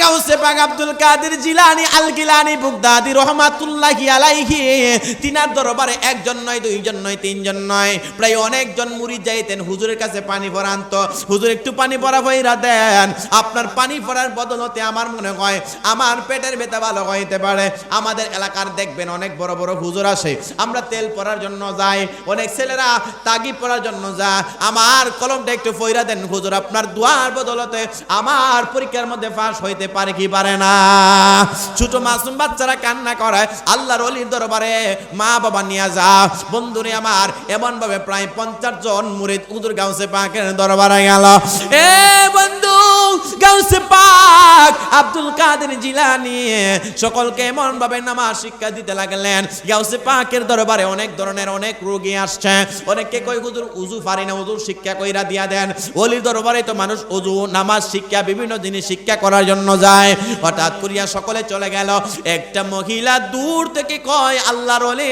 গাউসে পাক আব্দুল কাদের জিলানি, আল গিলানি, বুগদাদি রহমাতুল্লাহি আলাইহি। তিনার দরবারে একজন নয়, দুইজন নয়, তিনজন নয়। প্রায় অনেকজন যাইতেন। হুজুরের কাছে পানি হুজুর, একটু পানি ভরা দেন। আপনার পানি ভরার বদলতে আমার মনে হয় আমার পেটের ব্যথা ভালো হইতে পারে। আমাদের এলাকার দেখবেন অনেক বড় বড় হুজুর আসে। আমরা তেল পরার জন্য যাই। অনেক ছেলেরা তাগি পরার জন্য যা। আমার কলমটা একটু ফইরা দেন। হুজুর, আপনার দুয়ার বদলতে আমার পরীক্ষার মধ্যে পাস হইতে পারে কি পারে না? ছোট মাসুম বাচ্চারা কান্না করায় আল্লাহর অলির দরবারে, মা বাবা নিয়ে যা বন্ধুরে আমার এমন ভাবে প্রায় পঞ্চাশ জন মুরিদ উদুর গাউসে পাকের দরবারে গেল। এ বন্ধু গাউসে পাক আব্দুল কাদের জিলানি, সকলকে এমন ভাবে নামাজ শিক্ষা দিতে লাগলেন। গাউসে পাকের দরবারে অনেক ধরনের অনেক রোগী আসছে। অনেকে কই হুজুর, উজু পারি না, উজুর শিক্ষা কইরা দিয়া দেন। ওলির দরবারে তো মানুষ উজু, নামাজ শিক্ষা, বিভিন্ন জিনিস শিক্ষা করার জন্য যায়। হঠাৎ করিয়া সকলে চলে গেল। একটা মহিলা দূর থেকে কয়, আল্লাহর ওলি,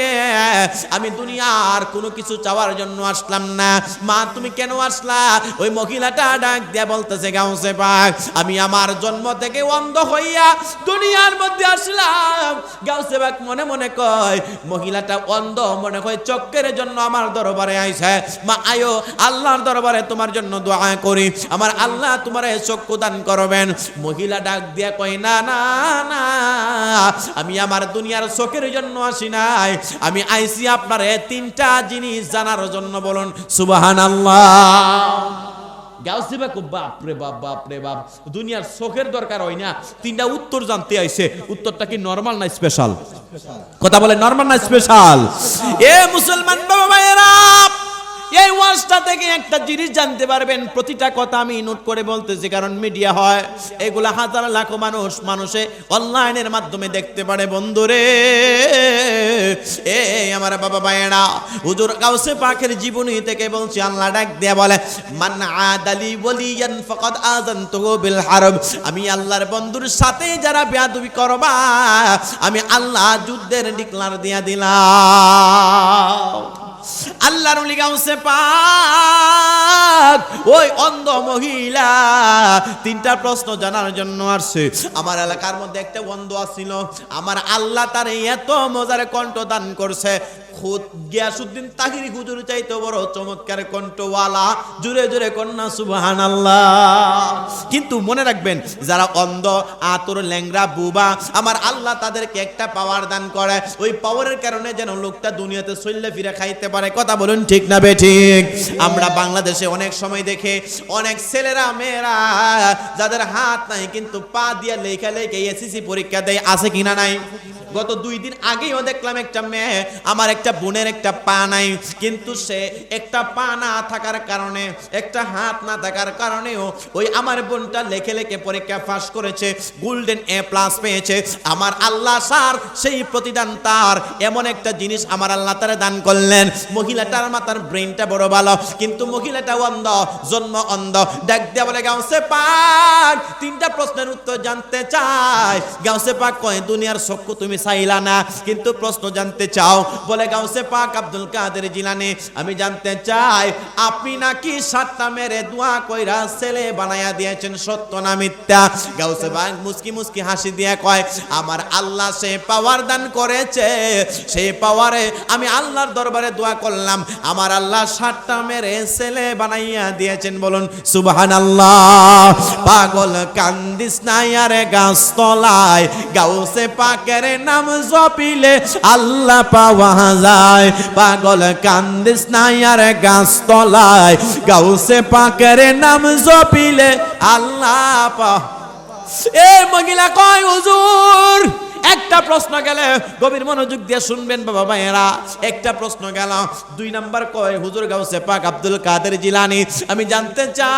আমি দুনিয়ার কোনো কিছু চাওয়ার জন্য আসলাম না। মা, তুমি কেন আসলা? ওই মহিলাটা ডাক দিয়া বলতেছে, গাউসে পাক আমি আমার জন্ম থেকে অন্ধ হইয়া দুনিয়ার মধ্যে আসলাম। গাউসে পাক মনে মনে কয়, মহিলাটা অন্ধ মনে হয় চক্কের জন্য আমার দরবারে আইছে। মা, আয়ো, আল্লাহর দরবারে তোমার জন্য দোয়া করি। আমার আল্লাহ তোমারে চক্ষু দান করবেন। মহিলা ডাক দিয়া কয়, না না না, আমি আমার দুনিয়ার চোখের জন্য আসি নাই। আমি আইছি আপনারে তিনটা জিনিস জানার জন্য বলুন। সুবাহান গাউসি বাকু বাপ রে বাপ বাপ রে বাপ। দুনিয়ার চোখের দরকার হয় না। তিনটা উত্তর জানতে আইছে। উত্তরটা কি নর্মাল না স্পেশাল কথা বলে নর্মাল না স্পেশাল এ মুসলমান বাবা ভাইয়েরা এই ওয়াজটা থেকে একটা জিনিস জানতে পারবেন, প্রতিটা কথা আমি নোট করে বলতেছি, কারণ মিডিয়া হয়। এগুলা হাজার লাখো মানুষ মানুষে অনলাইনের মাধ্যমে দেখতে পারে, বন্ধুরে। এ আমার বাবা ভাইয়েরা, হুজুর গাউসে পাখের জীবনী থেকে বলছি, আল্লাহ ডাক দেয়া বলে, মান আদালি ওয়ালিয়ান ফাকাদ আযানতুহু বিল হারব আমি আল্লাহর বন্ধুর সাথে যারা বেয়াদবি করবা, আমি আল্লাহ যুদ্ধের ডিক্লার দিয়া দিলাম। আল্লাহর গাউসে পাক। ওই অন্ধ মহিলা, তিনটা প্রশ্ন জানার জন্য আসছে। আমার এলাকার মধ্যে একটা অন্ধ আসছিল আমার আল্লাহ তার এত মজার কণ্ঠ দান করছে। খুদ গিয়াসুদ্দিন তাহিরি হুজুর চাইতে বড় চমৎকার কণ্ঠওয়ালা জুড়ে জুড়ে কন্যা সুবহান কিন্তু মনে রাখবেন, যারা অন্ধ, আতর ল্যাংরা বুবা, আমার আল্লাহ তাদেরকে একটা পাওয়ার দান করে। ওই পাওয়ারের কারণে যেন লোকটা দুনিয়াতে চললে ফিরে খাইতে পারে। কথা বলুন ঠিক না বে ঠিক। আমরা বাংলাদেশে অনেক সময় দেখে অনেক ছেলেরা, মেয়েরা যাদের হাত নাই, কিন্তু পা দিয়া লেখা লেখে এসিসি পরীক্ষা দেয়, আছে কিনা নাই? গত দুই দিন আগেও দেখলাম একটা মেয়ে, আমার একটা বোনের একটা পা নাই, কিন্তু সে একটা পা না থাকার কারণে, একটা হাত না থাকার কারণেও ওই আমার বোনটা লেখে লেখে পরীক্ষা পাস করেছে গোল্ডেন এ প্লাস পেয়েছে। আমার আল্লাহ স্যার, সেই প্রতিদান তার। এমন একটা জিনিস আমার আল্লাহ তারা দান করলেন। মহিলাটার মাথার ব্রেনটা বড় ভালো, কিন্তু মহিলাটা অন্ধ, জন্ম অন্ধ। ডাক দেয়া বলে, গাউসে পাক, তিনটা প্রশ্নের উত্তর জানতে চাই। গাউসে পাক কয়, দুনিয়ার চক্ষু তুমি চাইলা না, কিন্তু প্রশ্ন জানতে চাও। বলে, গাউসে পাক আব্দুল কাদের জিলানি, আমি জানতে চাই, আপনি নাকি সাতটা মেরে দোয়া কইরা ছেলে বানায়া দিয়েছেন সত্য না মিথ্যা? গাউসে পাক মুস্কি মুস্কি হাসি দিয়ে কয়, আমার আল্লাহ সে পাওয়ার দান করেছে সেই পাওয়ারে আমি আল্লাহর দরবারে দোয়া করলাম। আমার আল্লাহ সাতটা মেরে ছেলে বানাইয়া দিয়েছেন, বলুন সুবহান আল্লাহ পাগল কান্দিস না আরে গাছ তলায় গাউসে পাকের নাম জপিলে আল্লাহ পাওয়া যায়। পাগল কান্দিস না আরে গাছ তলায় গাউসে পাকের নাম জপিলে আল্লাহ পা এ মহিলা কয়, হুজুর! একটা প্রশ্ন গেলে গভীর মনোযোগ দিয়ে শুনবেন বাবা ভাইয়েরা একটা প্রশ্ন গেল, দুই নাম্বার কয়, হুজুর গাউসে পাক আব্দুল কাদের জিলানি? আমি জানতে চাই,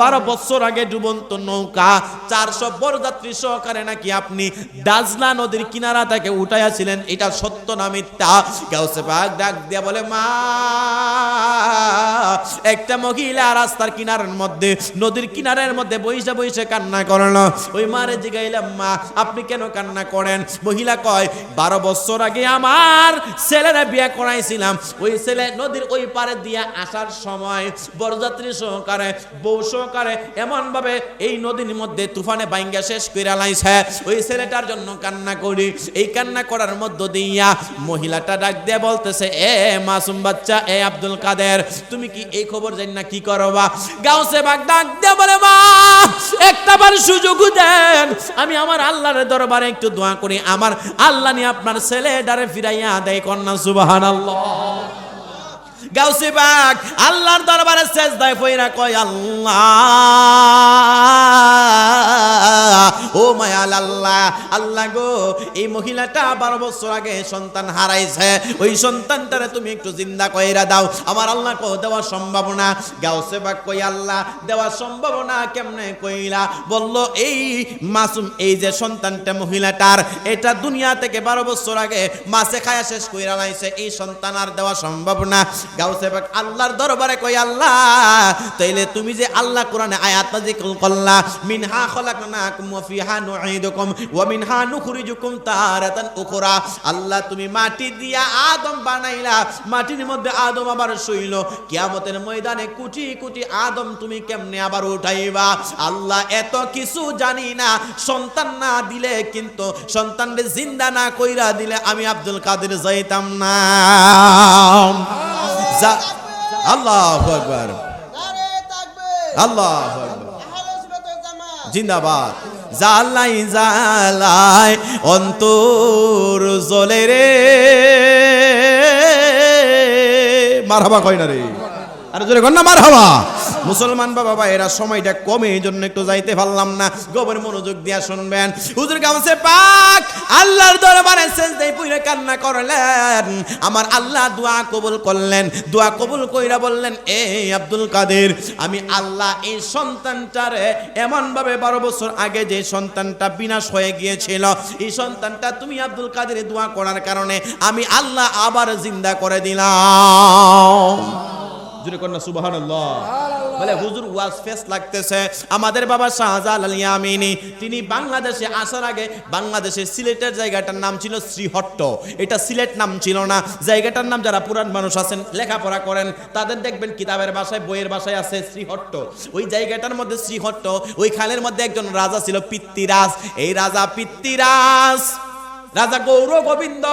বারো বছর আগে ডুবন্ত নৌকা, চারশো বরযাত্রী সহকারে নাকি আপনি দাজলা নদীর কিনারা তাকে উঠাইয়াছিলেন? এটা সত্য না মিথ্যা? গাউসে পাক ডাক দিয়া বলে, মা, একটা মহিলা রাস্তার কিনারের মধ্যে, নদীর কিনারের মধ্যে বইসে বইসে কান্না করল। ওই মারে জিগাইলাম মা, আপনি কেন কান্না করেন? মহিলা কয়, বারো বছর আগে আমার ছেলেরা বিয়ে করাইছিলাম। ওই ছেলে নদীর ওই পারে দিয়ে আসার সময় বরযাত্রী সহকারে, বউ সহকারে এমন ভাবে এই নদীর মধ্যে তুফানে বাইঙ্গা শেষ করে লাইছে। ওই ছেলেটার জন্য কান্না করি। এই কান্না করার মধ্য দিয়া মহিলাটা ডাক দিয়ে বলতেছে, এ মাসুম বাচ্চা, এ আব্দুল কাদের, তুমি কি এই খবর জানি না কি করবা? গাউসে বাগ ডাক দিয়ে বলে, মা একটা বার সুযোগ দেন আমি আমার আল্লাহর দরবারে একটু দোয়া করি, আমার আল্লাহ নিয়ে আপনার ছেলে ডারে ফিরাইয়া দেয় কন্যা সুবাহান গাউসে বাগ, আল্লাহর দরবারে শেষ দায় কয়, আল্লাহ। ও মায়াল আল্লাহ আল্লাহ গো, এই মহিলাটা বারো বছর আগে সন্তান হারাইছে। ওই সন্তানটারে তুমি একটু জিন্দা কইরা দাও। আমার আল্লাহ কো, দেওয়া সম্ভব না। গাউসে বাগ কই আল্লাহ, দেওয়া সম্ভব না, কেমনে কইলা? বলল, এই মাসুম, এই যে সন্তানটা মহিলাটার, এটা দুনিয়া থেকে বারো বছর আগে মাসে খায়া শেষ কইরা লাইছে। এই সন্তান আর দেওয়া সম্ভব না। গাউসে পাক আল্লাহর দরবারে কই আল্লাহ, তাইলে তুমি যে আল্লাহ কোরআনে আয়াত নাযিল করলা, মিনহা খলাকনাকুম ফিহা নুঈদুকুম ওয়া মিনহা নুখরিজুকুম তারাতান উখরা। আল্লাহ তুমি মাটি দিয়া আদম বানাইলা। মাটির মধ্যে আদম আবার শুইল। কিয়ামতের ময়দানে কোটি কোটি আদম তুমি কেমনে আবার উঠাইবা? আল্লাহ এত কিছু জানি না। সন্তান না দিলে কিন্তু সন্তানরে জিন্দা না কইরা দিলে আমি আব্দুল কাদের যাইতাম না। আল্লাহু আকবার। আল্লাহু জিন্দাবাদ। জালাই জালাই অন্তর জলে রে। মারহাবা কয় না রে? আরে জোরে না মারহাবা মুসলমান বাবা এরা সময়টা কমে এই জন্য একটু যাইতে পারলাম না। গোবর মনোযোগ দিয়া শুনবেন। হুজুর গামছে পাক, আল্লাহর দরবারে সেজদায় পুইরে কান্না করলেন। আমার আল্লাহ দোয়া কবুল করলেন। দোয়া কবুল কইরা বললেন, এ আব্দুল কাদের, আমি আল্লাহ এই সন্তানটারে এমন ভাবে বারো বছর আগে যে সন্তানটা বিনাশ হয়ে গিয়েছিল, এই সন্তানটা তুমি আব্দুল কাদের দোয়া করার কারণে আমি আল্লাহ আবার জিন্দা করে দিলাম। জুড়ে কন্যা সুবাহান বলে হুজুর ওয়াজ ফেস লাগতেছে। আমাদের বাবা শাহজালাল আল ইয়ামিনী তিনি বাংলাদেশে আসার আগে বাংলাদেশের সিলেটের জায়গাটার নাম ছিল শ্রীহট্ট। এটা সিলেট নাম ছিল না। জায়গাটার নাম যারা পুরান মানুষ আছেন লেখাপড়া করেন তাদের দেখবেন কিতাবের ভাষায় বইয়ের ভাষায় আছে শ্রীহট্ট। ওই জায়গাটার মধ্যে শ্রীহট্ট ওই খালের মধ্যে একজন রাজা ছিল পিত্তিরাজ এই রাজা পিত্তিরাজ রাজা গৌর গোবিন্দ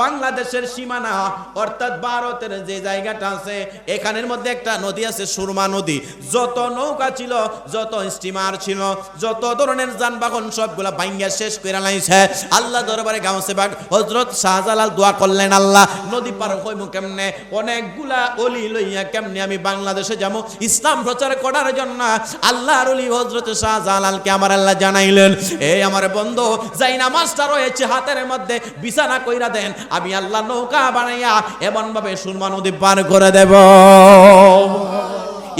বাংলাদেশের সীমানা, অর্থাৎ ভারতের যে জায়গাটা আছে, এখানের মধ্যে একটা নদী আছে, সুরমা নদী। যত নৌকা ছিল, যত স্টিমার ছিল, যত ধরনের যানবাহন সবগুলা ভাঙ্গা শেষ করে লাইছে। আল্লাহ দরবারে গাউসে বাগ হজরত শাহজালাল দোয়া করলেন, আল্লাহ, নদী পার হইমু কেমনে? অনেকগুলা অলি লইয়া কেমনে আমি বাংলাদেশে যাব? ইসলাম প্রচার করার জন্য আল্লাহর অলি হজরত শাহজালালকে আমার আল্লাহ জানাইলেন এই আমার বন্ধু যাই নামাজটা রয়েছে হাতের মধ্যে, বিছানা কইরা দেন আমি আল্লাহ নৌকা বানাইয়া এমন ভাবে সুরমা নদী পার করে দেব।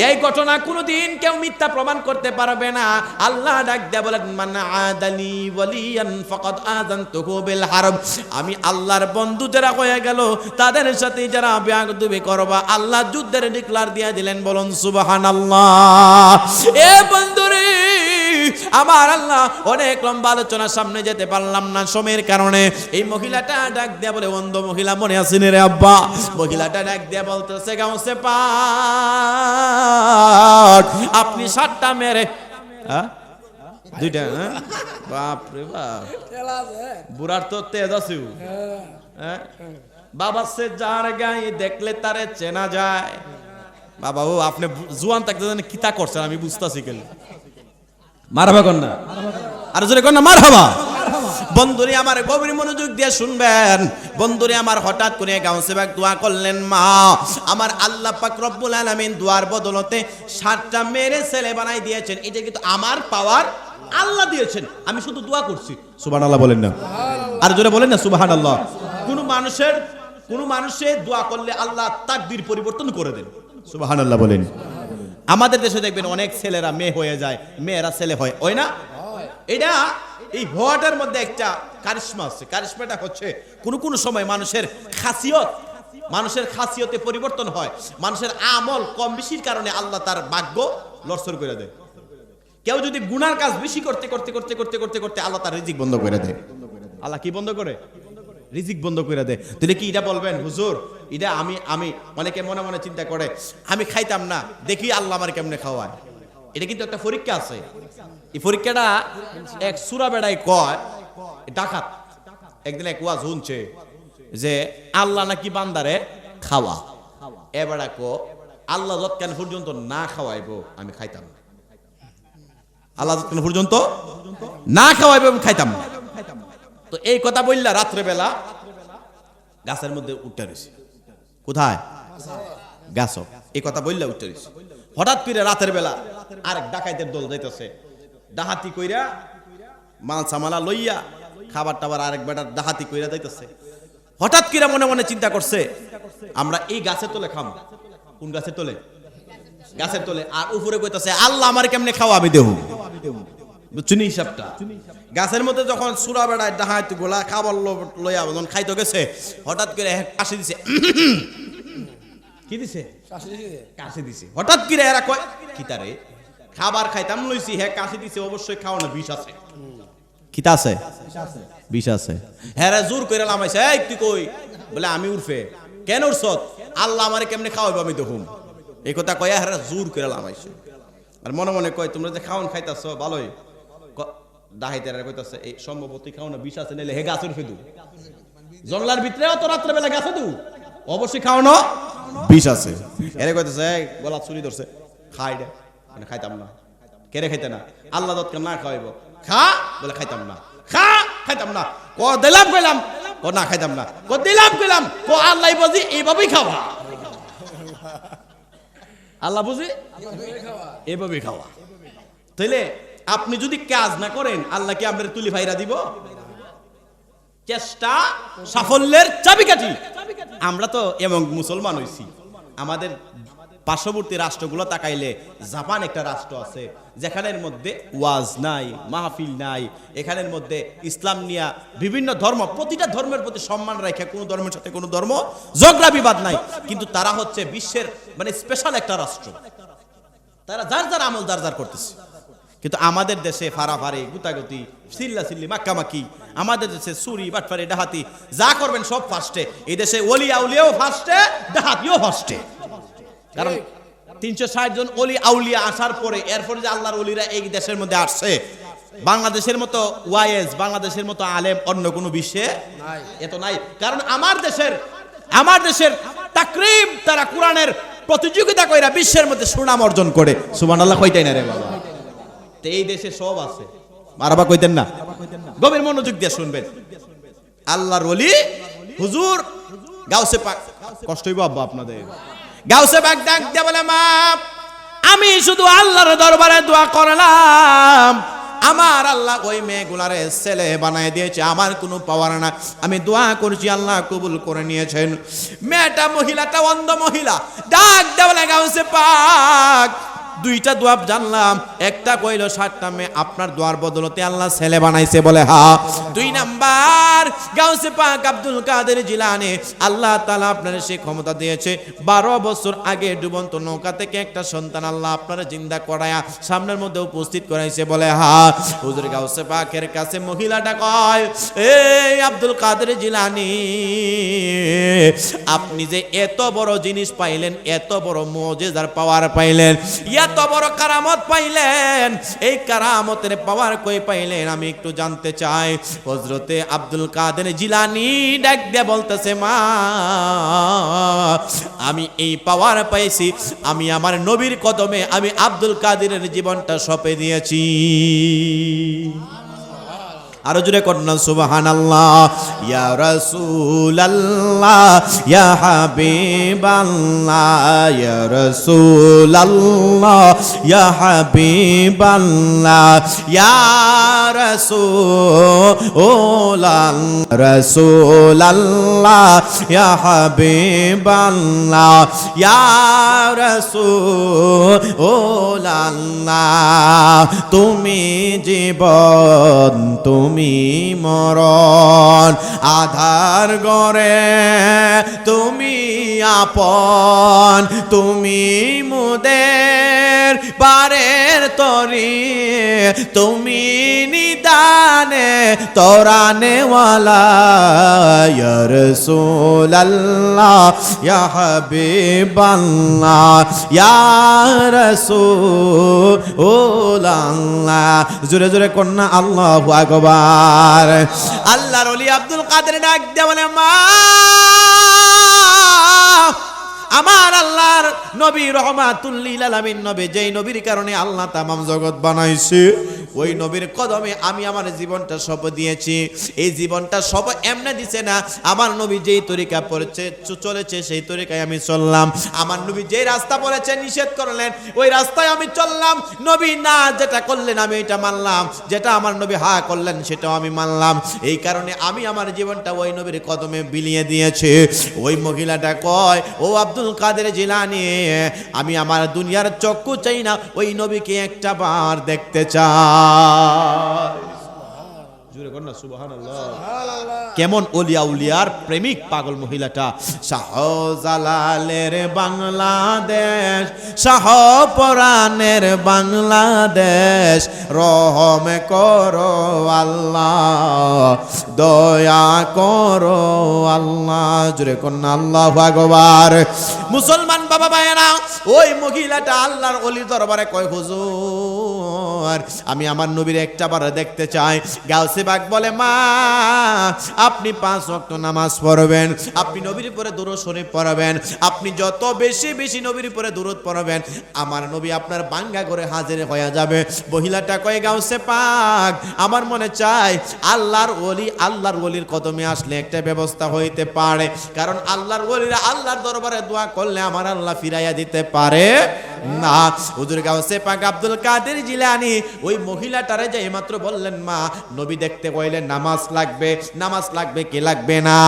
এই ঘটনা কোনোদিন কেউ মিথ্যা প্রমাণ করতে পারবে না। আল্লাহ ডাক দেয়া বলেন, মান আদালি ওয়ালিয়ান ফাকাদ আযানতুহু বিল হারব আমি আল্লাহর বন্ধু যারা হয়ে গেল, তাদের সাথে যারা বেয়াদবি করবা, আল্লাহ যুদ্ধের ডিক্লার দিয়ে দিলেন, বলুন, সুবহানাল্লাহ। এ বন্ধুরে আমার আল্লাহ অনেক লম্বা আলোচনার সামনে যেতে পারলাম না সময়ের কারণে। এই মহিলাটা ডাক দেয়া বলে, অন্ধ মহিলা মনে আছেন রে আব্বা? মহিলাটা ডাক দেয়া বলতেছে গাউসে পাক, আপনি সাতটা মেরে হ্যাঁ? দুইটা হ্যাঁ? বাপ রে বাপ। বুড়ার তো তেজ আছে হ্যাঁ? বাবা সে যার গায়ে দেখলে তারে চেনা যায়। বাবা ও, আপনি জুয়ান থাকতে জানেন কিতা করছেন, আমি বুঝতেছি কেন। বন্ধুরে আমার গভীর মনোযোগ দিয়ে শুনবেন। বন্ধুরে আমার হঠাৎ করে গাঁও সেবাক দোয়া করলেন মা। আমার আল্লাহ পাক রব্বুল আলামিন দোয়ার বদলতে সাতটা মেরে ছেলে বানাই দিয়েছেন। এটা কিন্তু আমার পাওয়ার আল্লাহ দিয়েছেন। আমি শুধু দোয়া করছি। সুবহানাল্লাহ বলেন না। আর জোরে বলেন না সুবাহ সুবহানাল্লাহ। কোন মানুষের কোন মানুষের দোয়া করলে আল্লাহ তাকদির পরিবর্তন করে দেন। সুবহানাল্লাহ বলেন। আমাদের দেশে দেখবেন অনেক ছেলেরা মেয়ে হয়ে যায়, মেয়েরা ছেলে হয় ওই না? এটা এই হওয়াটার মধ্যে একটা কারিশমা আছে। কারিশমাটা হচ্ছে কোন কোন সময় মানুষের খাসিয়ত, মানুষের খাসিয়তে পরিবর্তন হয়, মানুষের আমল কম বেশির কারণে আল্লাহ তার ভাগ্য লড়সর করে দেয়। কেউ যদি গুনার কাজ বেশি করতে করতে করতে করতে করতে করতে আল্লাহ তার রিজিক বন্ধ করে দেয়। আল্লাহ কি বন্ধ করে? রিজিক বন্ধ করে দেয় তাহলে কি এটা বলবেন? হুজুর, এটা আমি আমি, অনেকে মনে মনে চিন্তা করে, আমি খাইতাম না, দেখি আল্লাহ আমার কেমনে খাওয়ায়। এটা কিন্তু একটা পরীক্ষা আছে। এই পরীক্ষাটা এক সুরা বেড়ায় কয় ডাকাত, একদিন এক ওয়াজ শুনছে যে, আল্লাহ নাকি বান্দারে খাওয়া। এবার কো, আল্লাহ যৎকান পর্যন্ত না খাওয়াইবো, আমি খাইতাম আল্লাহ যতক্ষণ পর্যন্ত না খাওয়াইবে, আমি খাইতাম না। তো এই কথা বললা রাত্রেবেলা, গাছের মধ্যে উঠতে রয়েছে কোথায়? গাছ এই কথা বললা উঠতে রয়েছে হঠাৎ করে রাতের বেলা আরেক ডাকাইতের দল যাইতেছে। ডাহাতি কইরা মাল সামালা লইয়া খাবার টাবার আরেক বেটার ডাহাতি কইরা যাইতেছে। হঠাৎ করে মনে মনে চিন্তা করছে, আমরা এই গাছের তলে খাম। কোন গাছের তলে? গাছের তলে। আর উপরে কইতাছে, আল্লাহ আমার কেমনে খাওয়া আমি দেহু? বুঝছুনি হিসাবটা। গাছের মধ্যে যখন সুরা বেড়ায় ডাহাত গোলা খাবার লো- লইয়া যখন খাইতে গেছে হঠাৎ করে এক কাশি দিছে। কি দিছে? কাশি দিছে। হঠাৎ করে এরা কয় কি তারে খাবার খাইতাম লইছি হ্যাঁ কাশি দিছে অবশ্যই খাওয়া না বিষ আছে। কিতা আছে? বিষ আছে। হ্যাঁ জোর করে লামাইছে এই তুই কই? বলে আমি উঠবে কেন উঠছত আল্লাহ আমারে কেমনে খাওয়াবো আমি দেখুন এই কথা কয়া হ্যাঁ জোর করে লামাইছে। আর মনে মনে কয় তোমরা যে খাওয়ান খাইতাছ ভালোই। দাহাইতে কইতাছে এই সম্ভবত খাও না বিষ আছে নাইলে হে গাছের ফেদু জঙ্গলার ভিতরে অত রাত্রে বেলা গাছে দু অবশ্যই খাওয়ানো বিষ আছে। এরে কইতেছে গলা চুরি ধরছে। খাই দে মানে খাইতাম না। কেরে খাইতে না? আল্লাহ দত্তকে না খাওয়াইব। খা? বলে খাইতাম না। খা? খাইতাম না। ক দিলাম কইলাম। ক না খাইতাম না। ক দিলাম কইলাম। ক আল্লাহ বুঝি এইভাবেই খাওয়া। আল্লাহ বুঝি এইভাবেই খাওয়া। তাইলে আপনি যদি কাজ না করেন, আল্লাহ কি আপনার তুলি ভাইরা দিব? চেষ্টা সাফল্যের চাবিকাঠি। আমরা তো এমন মুসলমান হইছি। আমাদের পার্শ্ববর্তী রাষ্ট্রগুলো তাকাইলে জাপান একটা রাষ্ট্র আছে, যেখানের মধ্যে ওয়াজ নাই, মাহফিল নাই, এখানের মধ্যে ইসলাম নিয়া বিভিন্ন ধর্ম, প্রতিটা ধর্মের প্রতি সম্মান রেখে কোনো ধর্মের সাথে কোনো ধর্ম ঝগড়া বিবাদ নাই। কিন্তু তারা হচ্ছে বিশ্বের মানে স্পেশাল একটা রাষ্ট্র। তারা যার যার আমল যার যার করতেছে। কিন্তু আমাদের দেশে ফারাফারি গুতাগুতি সিল্লা সিল্লি মাক্কামাকি আমাদের দেশে চুরি বাটফারি ডাহাতি যা করবেন সব ফার্স্টে এই দেশে অলি আউলিয়াও ফার্স্টে ডাহাতিও ফার্স্টে কারণ তিনশো ষাট জন অলি আউলিয়া আসার পরে এরপরে যে আল্লাহর অলিরা এই দেশের মধ্যে আসছে বাংলাদেশের মতো ওয়াইএস বাংলাদেশের মতো আলেম অন্য কোনো বিশ্বে এত নাই। কারণ আমার দেশের আমার দেশের তাকরিব তারা কোরআনের প্রতিযোগিতা কইরা বিশ্বের মধ্যে সুনাম অর্জন করে। সুবহানাল্লাহ আল্লাহ কইতাই না রে বাবা। এই দেশে সব আছে। মারাবা কইতেন না। গভীর মনোযোগ দিয়ে শুনবেন। আল্লাহর ওলি, হুজুর, গাউসে পাক কষ্ট হইব আব্বা আপনাদের। গাউসে পাক ডাক দিয়ে বলে, মা, আমি শুধু আল্লাহর দরবারে দোয়া করলাম। আমার আল্লাহ ওই মেয়েগুলারে ছেলে বানায় দিয়েছে, আমার কোনো পাওয়ার না আমি দোয়া করছি, আল্লাহ কবুল করে নিয়েছেন। মেয়েটা মহিলাটা অন্ধ মহিলা। ডাক দেওয়া গাউসে পাক দুইটা দোয়া জানলাম। একটা কইল, সাতটা মেয়ে আপনার দোয়ার বদলতে আল্লাহ ছেলে বানাইছে বলে। হা। দুই নাম্বার, গাউসে পাক আব্দুল কাদের জিলানে। আল্লাহ তাআলা আপনার সে ক্ষমতা দিয়েছে। বারো বছর আগে ডুবন্ত নৌকা থেকে একটা সন্তান আল্লাহ আপনার জিন্দা করায়া সামনের মধ্যে উপস্থিত করাইছে বলে। হা। হুজুর গাউসে পাকের কাছে মহিলাটা কয়, এই আব্দুল কাদের জিলানি, আপনি যে এত বড় জিনিস পাইলেন, এত বড় মজেদার পাওয়ার পাইলেন। এত বড় কারামত পাইলেন? এই কারামতের পাওয়ার কই পাইলেন? আমি একটু জানতে চাই। হজরতে আব্দুল কাদের জিলানি ডাক দিয়ে বলতেছে, মা, আমি এই পাওয়ার পাইছি। আমি আমার নবীর কদমে আমি আব্দুল কাদেরের জীবনটা সপে দিয়েছি। আরও জুড়ে কন্যা সুবাহান আল্লাহ ইয়া রসুল আল্লাহ ইয়া হাবিব আল্লাহ ইয়া রসুল আল্লাহ ইয়া হাবিব আল্লাহ ইয়া রসুল রসুল আল্লাহ ইয়া হাবিব আল্লাহ ইয়া রসুল আল্লাহ তুমি জীবন, তুমি মরণ আধার গড়ে তুমি আপন তুমি মুদের প্রেমের বারের তরি। তুমি নিদানে তোরানেওয়ালা ইয়া রাসূলাল্লাহ, ইয়া হাবিবাল্লাহ, ইয়া রাসূলাল্লাহ। জোরে জোরে কন্যা, আল্লাহু আকবার। আল্লাহর ওলি আব্দুল কাদের ডাক দিয়ে মা! আমার আল্লাহর নবী রহমাতুল্লিল আলামিন নবী যেই নবীর কারণে আল্লাহ তামাম জগৎ বানাইছে। ওই নবীর কদমে আমি আমার জীবনটা সব দিয়েছি। এই জীবনটা সব এমনে দিছে না, আমার নবী যেই তরিকা পড়েছে চলেছে, সেই তরিকায় আমি চললাম। আমার নবী যেই রাস্তা বলেছে নিষেধ করলেন, ওই রাস্তায় আমি চললাম। নবী না যেটা করলেন, আমি এটা মানলাম। যেটা আমার নবী হা করলেন, সেটাও আমি মানলাম। এই কারণে আমি আমার জীবনটা ওই নবীর কদমে বিলিয়ে দিয়েছি। ওই মহিলাটা কয়, ও আব্দুল কাদের জিলানি, আমি আমার দুনিয়ার চক্ষু চাই না, ওই নবীকে একটা বার দেখতে চাই। eyes. জুড়ে কর না সুবহানাল্লাহ। কেমন অলিয়া উলিয়ার প্রেমিক পাগল মহিলাটা? শাহজালালের বাংলাদেশ শাহপরাণের বাংলাদেশ রহম করো আল্লাহ দয়া করো আল্লাহ। জুড়ে কন্যা আল্লাহ ভাগবার মুসলমান বাবা ভাইয়েরা ওই মহিলাটা আল্লাহর অলি দরবারে কয় হুজুর আমি আমার নবীর একটা বার দেখতে চাই। গাউসে বাগ বলে, মা, আপনি পাঁচ ওয়াক্ত নামাজ পড়বেন, আপনি নবীর উপরে দূরত শরীফ পড়াবেন, আপনি যত বেশি বেশি নবীর উপরে দূরত পড়াবেন, আমার নবী আপনার বাঙ্গা করে হাজির হয়ে যাবে। মহিলাটা কয়ে, গাউসে পাক, আমার মনে চাই আল্লাহর ওলি, আল্লাহর ওলির কদমে আসলে একটা ব্যবস্থা হইতে পারে। কারণ আল্লাহর ওলিরা আল্লাহর দরবারে দোয়া করলে আমার আল্লাহ ফিরাইয়া দিতে পারে না। হুজুর, গাউসে পাক আব্দুল কাদের জিলানি। ওই মহিলাটারে যে মাত্র বললেন, মা, নবী দেখতে কইলেন নামাজ লাগবে নামাজ লাগবে কি লাগবে না?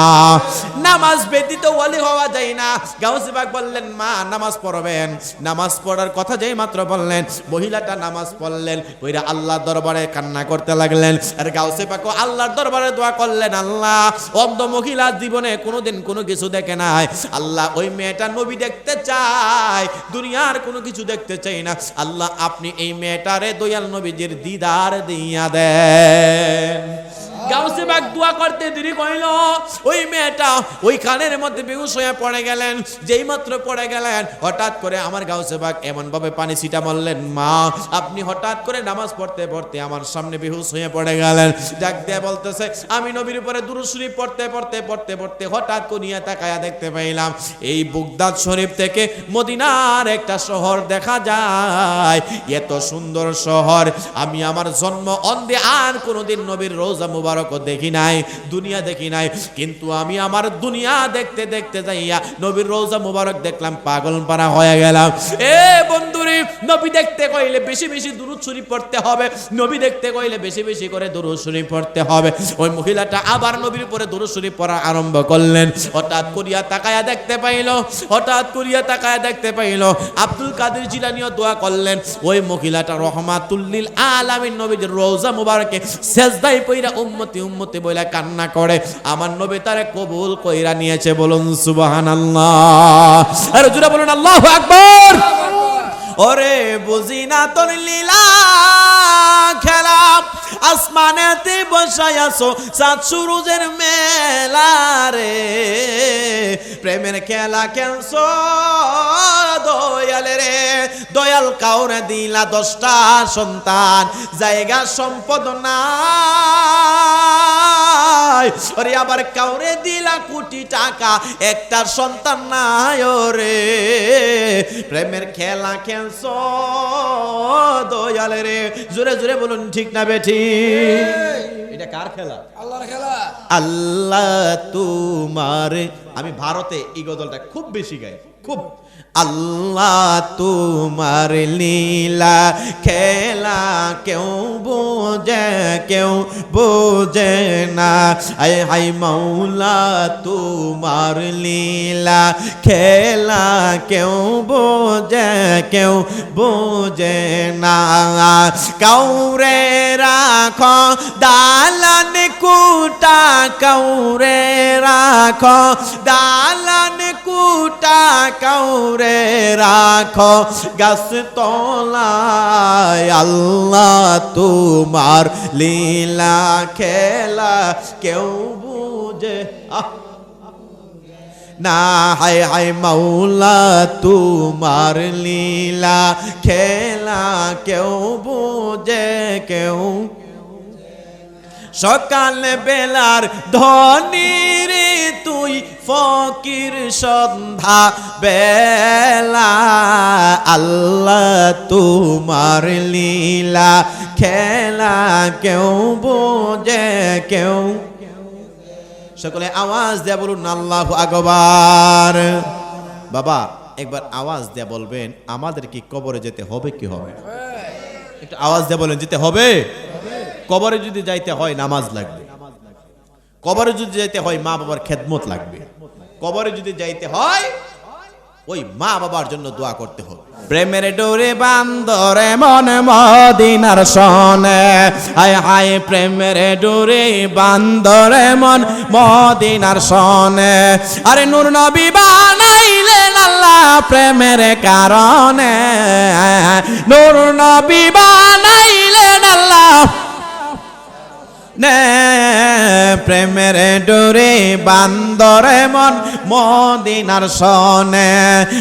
নামাজ ব্যতীত ওয়ালি হওয়া যায় না। গাউসে পাক বললেন, মা, নামাজ পড়বেন। নামাজ পড়ার কথা যেই মাত্র বললেন, মহিলাটা নামাজ পড়লেন ওইরা আল্লাহর দরবারে কান্না করতে লাগলেন। আর গাউসে পাক আল্লাহর দরবারে দোয়া করলেন, আল্লাহ, অন্ধ মহিলা জীবনে কোনোদিন কোনো কিছু দেখে নাই। আল্লাহ, ওই মেয়েটা নবী দেখতে চায়, দুনিয়ার কোনো কিছু দেখতে চাই না। আল্লাহ, আপনি এই মেয়েটারে দয়াল নবীজির দিদার দিয়া দেন গাউসে বাগ দোয়া করতে দেরি কইল ওই মেয়েটা ওই কানের মধ্যে বেহুশ হয়ে পড়ে গেলেন। যেই মাত্র পড়ে গেলেন, হঠাৎ করে আমার গাউসে বাগ এমন ভাবে পানি ছিটা মারলেন, মা, আপনি হঠাৎ করে নামাজ পড়তে পড়তে আমার সামনে বেহুশ হয়ে পড়ে গেলেন। ডাক দিয়ে বলতেছে, আমি নবীর উপরে দুরূদ শরীফ পড়তে পড়তে পড়তে পড়তে হঠাৎ করিয়া তাকায়া দেখতে পাইলাম, এই বুগদাদ শরীফ থেকে মদিনার একটা শহর দেখা যায়। এত সুন্দর শহর, আমি আমার জন্ম অন্ধে আর কোনোদিন নবীর রোজা মুবারক দেখি নাই, দুনিয়া দেখি নাই। কিন্তু আমি আমার দুনিয়া দেখতে দেখতে যাইয়া নবীর রোজা মুবারক দেখলাম, পাগল পারা হয়ে গেলাম। এ বন্ধুরে, নবী দেখতে কইলে বেশি বেশি দুরুদ শরীফ পড়তে হবে, নবী দেখতে কইলে বেশি বেশি করে দুরুদ শরীফ পড়তে হবে। ওই মহিলাটা আবার নবীর উপরে দুরুদ শরীফ পড়া আরম্ভ করলেন। হঠাৎ করিয়া তাকায়া দেখতে পাইল, হঠাৎ করিয়া তাকায়া দেখতে পাইল, আব্দুল কাদের জিলানিও দোয়া করলেন, ওই মহিলাটা রহমাতুল্লিল আলামিন নবীর রোজা মুবারকে সেজদাই পইরা উম্মতি উম্মতি বইলা কান্না করে। আমার নবী তারে কবুল কইরা নিয়েছে বলুন, সুবহানাল্লাহ। আর জুড়ে বলুন, আল্লাহু আকবার। ওরে বুঝি না তোর লীলা খেলা। আসমানেতে বসাই আসো সাত সুরুজের মেলা রে। প্রেমের খেলা খেলছো দয়ালে রে। দয়াল কাউরে দিলা দশটা সন্তান, জায়গা সম্পদ নাই। ওরে আবার কাউরে দিলা কোটি টাকা, একটা সন্তান নাই ওরে। প্রেমের খেলা খেলছ দয়াল রে। জোরে জোরে বলুন ঠিক না বেঠি? এটা কার খেলা? আল্লাহর খেলা। আল্লাহ তোমার আমি ভারতে এই গজলটা খুব বেশি গাই খুব। আল্লাহ তোমার লীলা খেলা কেউ বোঝে কেউ বোঝে না। আয় হাই মাওলা তোমার লীলা খেলা কেউ বোঝে কেউ বোঝে না। কাউরে রাখ, দালান কুটা, কাউরে রাখ, দালান কু কাউরে রাখো, গাছ তলায় আল্লাহ তোমার লীলা খেলা কেউ বুঝে। না, হায় হায়, মাওলা তোমার লীলা খেলা কেউ বুঝে, কেউ সকাল বেলার ধনী রে তুই ফকির সন্ধ্যা বেলা, আল্লাহ তোমার লীলা খেলা কেউ বোঝে, কেউ সকলে আওয়াজ দেয়া বলুন, আল্লাহ আগবার বাবা, একবার আওয়াজ দেয়া বলবেন, আমাদের কি কবরে যেতে হবে, কি হবে? একটু আওয়াজ দেয়া বলেন, যেতে হবে? কবরে যদি যাইতে হয় নামাজ লাগবে। কবরে যদি যাইতে হয় মা বাবার খেদমত লাগবে। কবরে যদি যাইতে হয়, ওই মা বাবার জন্য দোয়া করতে হবে। প্রেমের ডোরে বান্দরে মন মদিনার সনে, হায় হায় প্রেমের ডোরে বান্দরে মন মদিনার সনে। আরে নূর নবী বানাইলেন আল্লাহ প্রেমের কারণে, নূর নবী প্রেমের ডোরে বান্দরে মন মদিনার সনে।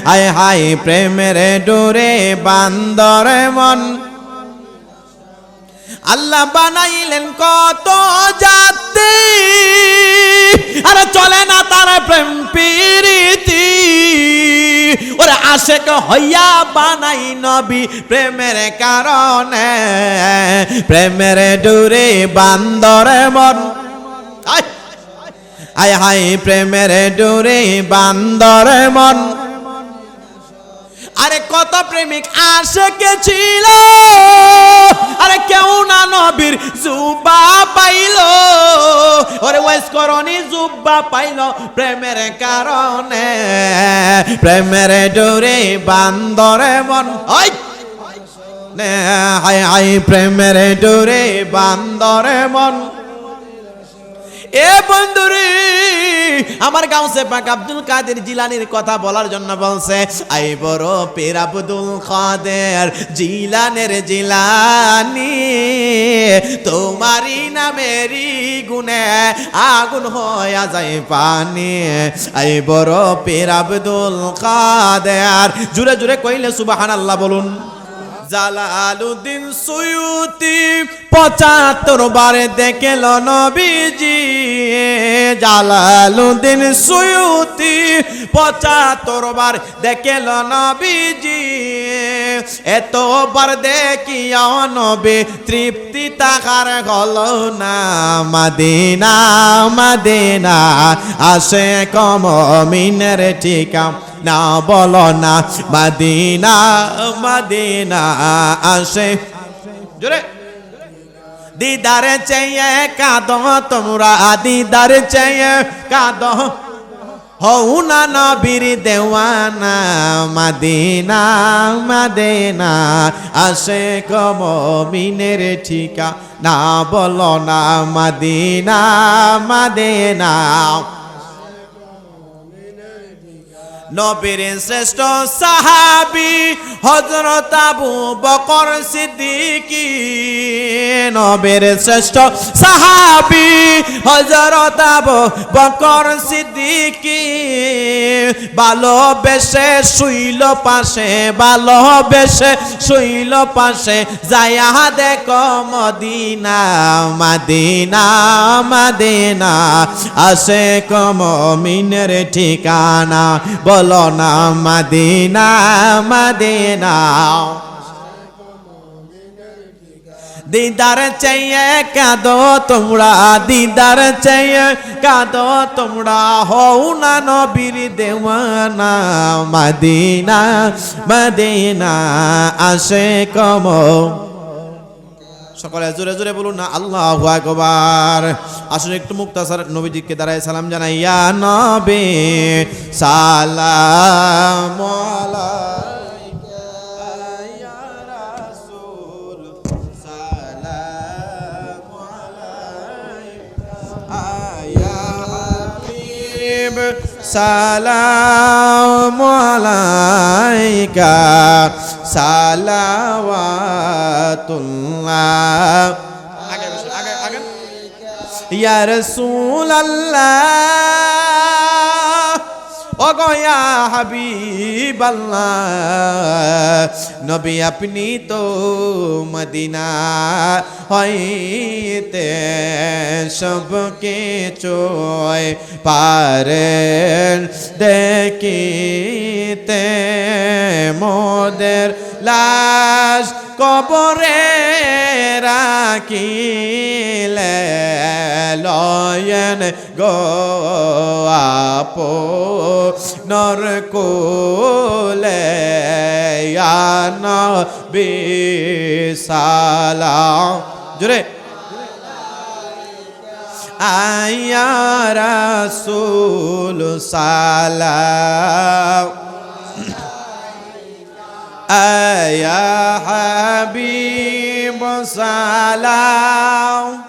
আয় হায় প্রেমের ডোরে বান্দরে মন। আল্লাহ বানাইলেন কত জাতি। আরে চলে না তার প্রেম প্রীতি। ওরে আশেক হইয়া বানাই নবী প্রেমের কারণে। প্রেমের ডুরে বান্দরে মন। আয় হায়, প্রেমের ডুরে বান্দরে মন। আরে কত প্রেমিক আশেকে ছিল। নবীর জুব্বা পাইল। ওরে ওয়েস করনি, জুব্বা পাইল প্রেমের কারণে। প্রেমের ডোরে বান্দরে মন। নে হাই হাই প্রেমের ডোরে বান্দরে মন। এ বন্ধুরে, আমার গাউসে পাক আব্দুল কাদের জিলানির কথা বলার জন্য বলছে, আই বড় পের আব্দুল কাদের জিলানের জিলানি, তোমারই নামেরই গুনে আগুন হয়ে যায় পানি। আই বড় পের আব্দুল কাদের। জুড়ে জুড়ে কইলে সুবহানাল্লাহ বলুন। জালালুদ্দিন সুয়ুতি পঁচাত্তর বারে দেখেল নবীজি। জালালুদ্দিন সুয়ুতি পঁচাত্তর বার দেখেল নবীজি। এতবার দেখিয়া নবী তৃপ্তি তাহার হল না। মাদিনা মাদিনা, আসে কম মিনের ঠিকা না বলো না, মাদিনা মাদিনা আসে। জোরে। দিদারে চেয়ে কাঁদ, তোমরা দিদারে চেয়ে কাঁদ। হও না নবীর দেওয়ানা, মাদিনা মাদিনা আসে কম মিনের ঠিকা না বলো না, মাদিনা মাদিনা। নবীর শ্রেষ্ঠ সাহাবি হজরত আবু বকর সিদ্দিকি। নবীর শ্রেষ্ঠ সাহাবি হজরত আবু বকর সিদ্দিকি। ভালোবেসে শুইল পাশে ভালোবেসে শুইল পাশে, যায়া দেখো মদিনা, মাদিনা মাদিনা। আসে কম মিনের ঠিকানা বলো না, মাদিনা মাদিনা। দিদার চাইয়ে কাঁদো তোমরা, দিদার চাইয়ে কাঁদো তোমরা। হও না নবীর দেওয়ানা, মাদিনা মাদিনা, আসে কম সকলে জোরে জোরে বলুন না, আল্লাহু আকবার। আসলে একটু মুক্তাসার নবীজিকে দাঁড়ায় সালাম জানাই ইয়া নবী সালাম সালাম আলাইকা সালাওয়াতুল্লাহ ইয়া রাসূলাল্লাহ। ইয়া হাবিবাল্লাহ, নবী আপনি তো মদিনা হইতে সবকে চয় পারেন, দেখিতে মোদের লাশ কবরে রাখিলে লয়ন গো নরকুলে বিসালাম জোরে। আয়া রাসূল সালাম। আয়া হাবিব সালাম।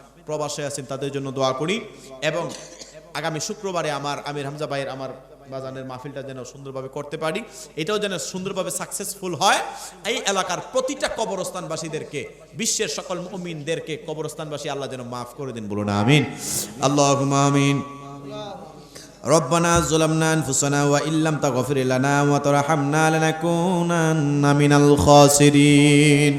প্রবাসে আছেন তাদের জন্য দোয়া করি এবং আগামী শুক্রবারে আমার আমির হামজা ভাইয়ের আমার বাজানের মাহফিলটা যেন সুন্দরভাবে করতে পারি এটাও যেন সুন্দরভাবে সাকসেসফুল হয় এই এলাকার প্রতিটা কবরস্থানবাসীদেরকে বিশ্বের সকল মুমিনদেরকে কবরস্থানবাসী আল্লাহ যেন মাফ করে দিন বলুন আমিন আল্লাহ আমিন ربنا ظلمنا أنفسنا وإن لم تغفر لنا وترحمنا لنكونن من الخاسرين